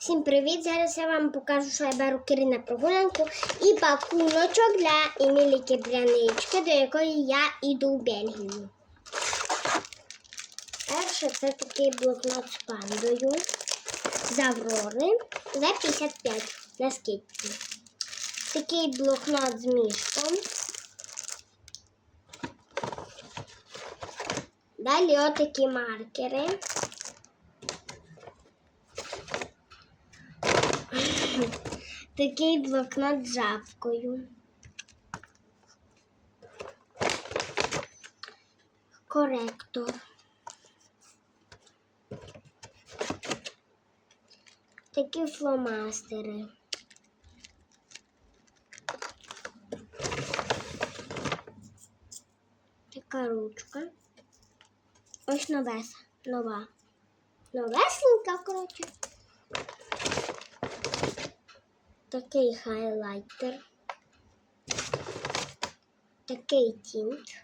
Всім привіт! Зараз я вам покажу, що я беру Кирі на прогулянку і пакуночок для Емілі Кидрянички, до якої я іду в Бельгію. Перше це такий блокнот з пандою з Аврори за 55 на скидці. Такий блокнот з мішком. Далі отакі маркери. Такий блокнот з жабкою. Коректор. Такі фломастери. Така ручка. Ось новеса. Нова. Новесенька, коротше. Такий хайлайтер. Такий тінт.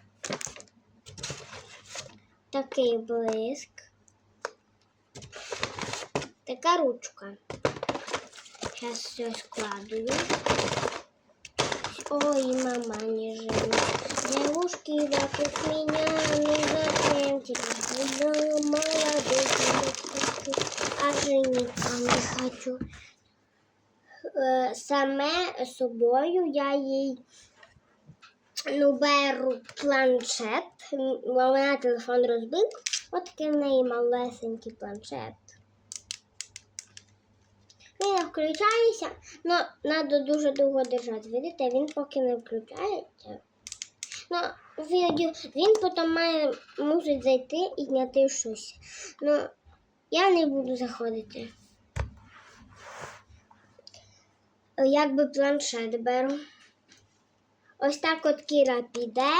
Такий блиск. Така ручка. Зараз все складую. Ой, мама, не живи. Девушки вокруг меня, ну зачем тебе буду молодых а жениться не хочу. Е, Саме собою я їй ну, беру планшет, вона телефон розбив. От такий в неї малесенький планшет. Він не включається, але треба дуже довго держати. Видите, він поки не включається. Ну, відео, він потім має мусить зайти і зняти щось. Ну, я не буду заходити. Якби планшет беру. Ось так от Кіра піде.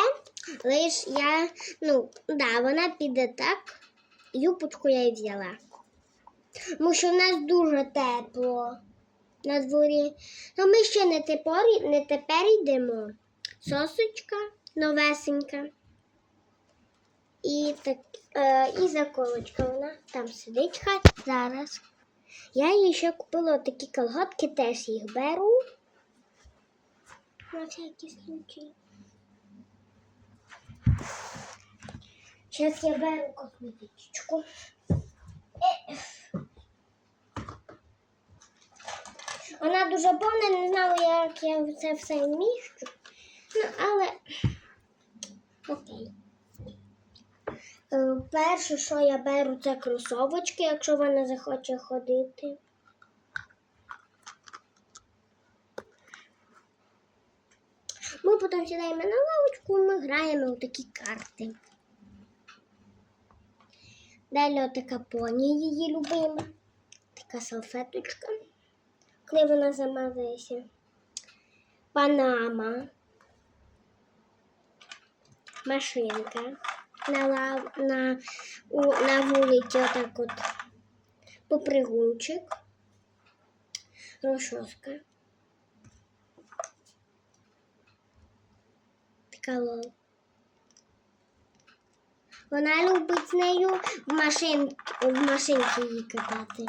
Лиш я, ну, да, вона піде так. Юпочку я й взяла. Тому що в нас дуже тепло на дворі. Ну, ми ще не тепер, не тепер йдемо. Сосочка новесенька. І, так, е, і заколочка вона там сидить хай зараз. Я їй ще купила такі колготки, теж їх беру. На всякий случай. Зараз я беру косметичку. Е. Вона дуже повна, не знала, як я це все вміщу. Ну, але окей. Е, Перше, що я беру, це кросовочки, якщо вона захоче ходити. Ми потім сідаємо на лавочку, і ми граємо у такі карти. Далі отака поні її любима. Така салфеточка. Коли вона замазується. Панама. Машинка. На, лав, на, у, на вулиці отак от попригунчик. Розчоска. Така лол. Вона любить з нею в, машин, в машинці її катати.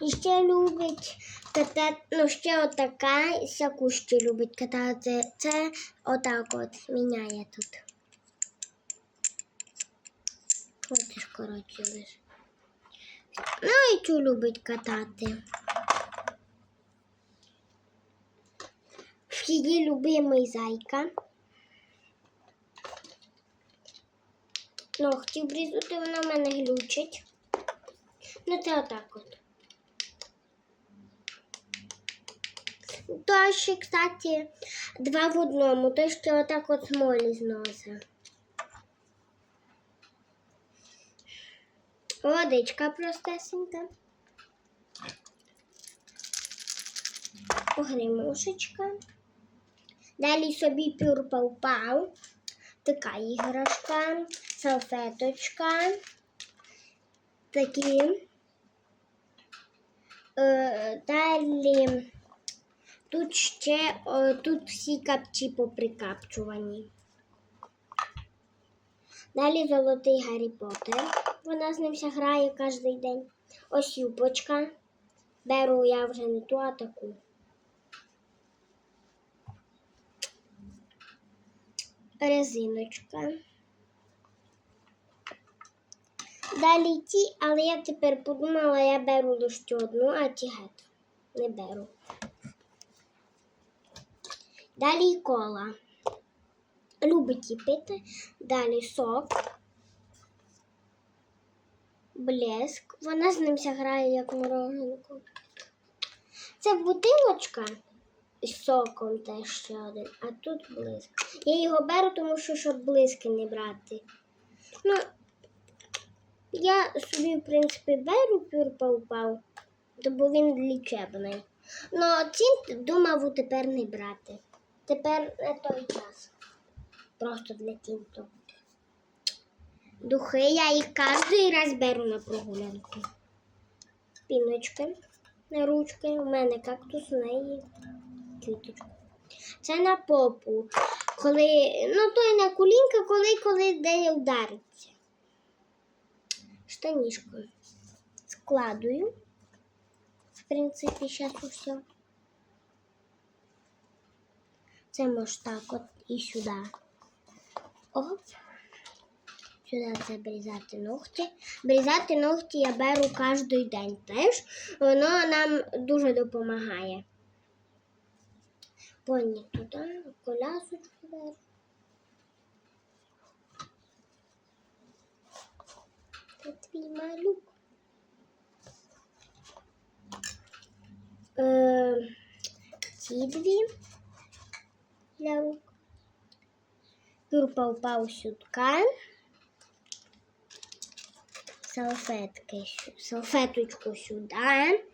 І ще любить катати, ну ще отака, всяку ще любить катати. Це отак от міняє тут. Хочеш, коротше, лиш. Ну цю любить катати. Її любимий зайка. Ногті обрізати, вона мене глючить. Ну, це отак от. То ще, кстати, два в одному, то ще отак от смолі зноса. Водичка простесенька. Погремушечка. Далі собі пюрпав-пав. Така іграшка, салфеточка. Такі. Е, далі тут ще о, тут всі капчі поприкапчувані. Далі золотий Гаррі Поттер. Вона з ним грає кожен день. Ось юбочка. беру я вже не ту, а таку. Резиночка. Далі ті, але я тепер подумала, я беру лише одну, а ті геть не беру. Далі кола. Любить її пити. Далі сок. Блеск. Вона з ним грає як мороженку. Це бутилочка з соком теж ще один, а тут блиск. Я його беру, тому що щоб блиски не брати. Ну, я собі, в принципі, беру пюрпау-пау, бо він лічебний. Ну, ці думав тепер не брати. Тепер не той час. Просто для тінту. Духи я їх кожен раз беру на прогулянку. Піночки на ручки. У мене кактус, у неї квіточка. Це на попу. Коли, ну то й на колінка, коли коли де удариться. Штанішку складую. В принципі, зараз усе. Це може так от і сюди. Оп. Сюди це обрізати ногті. Обрізати ногті я беру кожен день теж. Воно нам дуже допомагає. Поні туди, колясочку беру. Це твій малюк. Е, ці дві для рук. Юрпа упав сюдка. Салфетки, салфеточку сюди.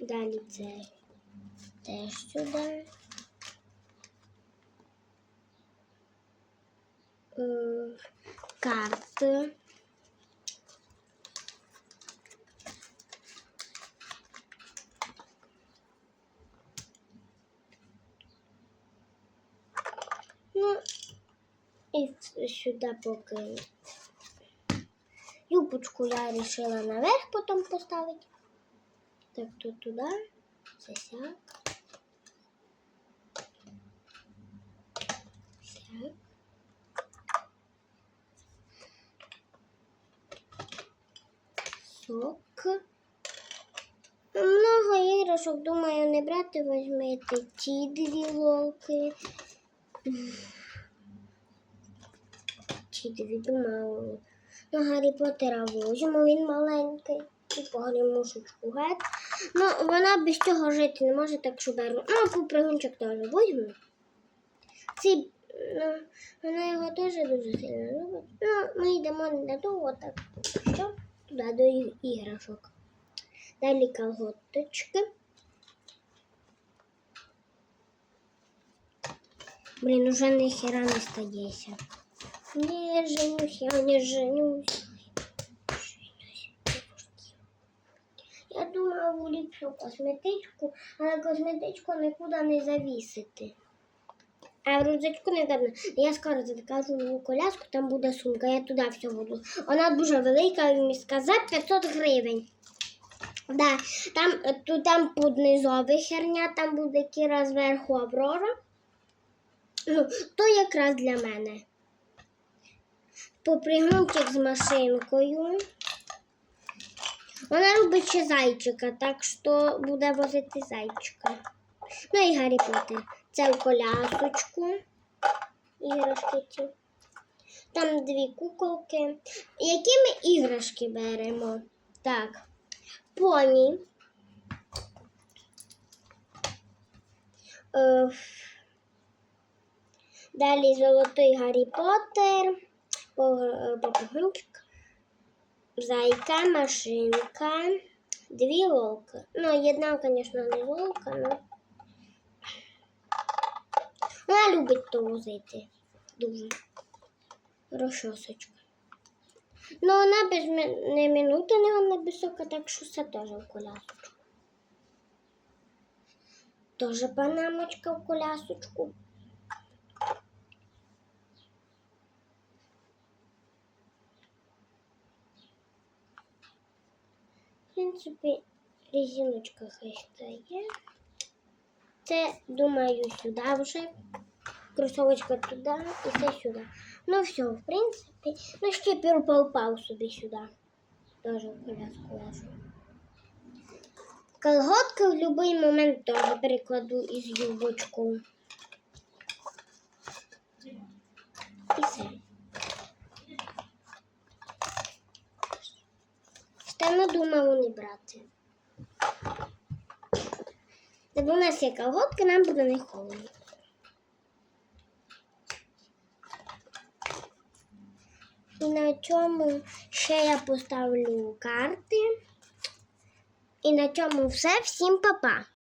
Далі це теж сюди. Е, карти. Ну, і ц- сюди поки. Юбочку я вирішила наверх потім поставити. Так, тут туди. Це сяк. Сок. Много іграшок, думаю, не брати, візьмете ті дві лолки. Ті дві, думаю. На Гаррі Поттера возьму, він маленький. І погремушечку геть. Ну, вона без цього жити не може, так що беру. Ну, попригунчик теж возьму. Ці, ну, вона його теж дуже сильно любить. Ну, ми йдемо недовго, так що туди до іграшок. Далі колготочки. Блін, уже ніхера не стається. Не женюсь, я не женюсь. Я думала уліпшу косметичку, але косметичку нікуди не завісити. А в рюкзачку не дам. Я скоро закажу нову коляску, там буде сумка, я туди все буду. Вона дуже велика, і міська за 500 гривень. Да, там, е, тут там поднизовий херня, там буде кіра зверху Аврора. Ну, то якраз для мене. Попригунчик з машинкою. Вона любить ще зайчика, так що буде возити зайчика. Ну і Гаррі Поттер. Це в колясочку. Іграшки ці. Там дві куколки. Які ми іграшки беремо? Так. Поні. Е, Далі золотий Гаррі Поттер, по- попугунчик, зайка, машинка, дві волки. Ну, одна, звісно, не волка, але вона любить то возити дуже. Розчосочка. Ну, вона без не минути не вона висока, так що це теж в колясочку. Тоже панамочка в колясочку. Принципі, резиночка хай стає. Це, думаю, сюди вже. Кросовочка туди і це сюди. Ну все, в принципі. Ну ще перепав собі сюди. Тоже в коляску ложу. Колготки в будь-який момент теж перекладу із юбочку. І все. Стану думаю не брати. Бо у нас є колготки, нам буде не холодно. І на цьому ще я поставлю карти. І на цьому все. Всім па-па!